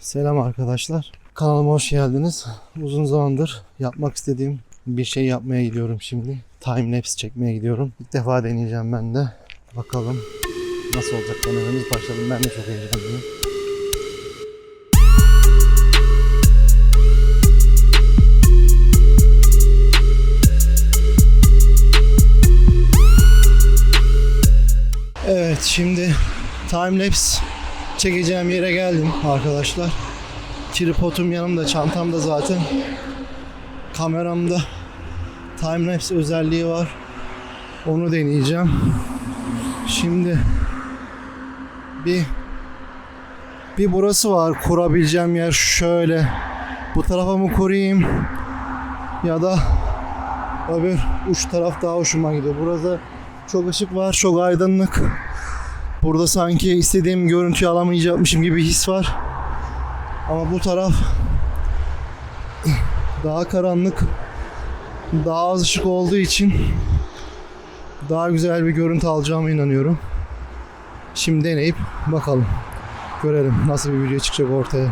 Selam arkadaşlar. Kanalıma hoş geldiniz. Uzun zamandır yapmak istediğim bir şey yapmaya gidiyorum şimdi. Time lapse çekmeye gidiyorum. İlk defa deneyeceğim ben de. Bakalım nasıl olacak denememiz başladım. Ben de çok heyecanlıyım. Evet şimdi time lapse çekeceğim yere geldim arkadaşlar. Tripodum yanımda, çantamda zaten. Kameramda time lapse özelliği var. Onu deneyeceğim. Şimdi bir bir burası var kurabileceğim yer şöyle. Bu tarafa mı kurayım ya da öbür uç taraf daha hoşuma gidiyor. Burada çok ışık var, çok aydınlık. Burada sanki istediğim görüntüyü alamayacakmışım gibi his var. Ama bu taraf daha karanlık, daha az ışık olduğu için daha güzel bir görüntü alacağıma inanıyorum. Şimdi deneyip bakalım. Görelim nasıl bir video çıkacak ortaya.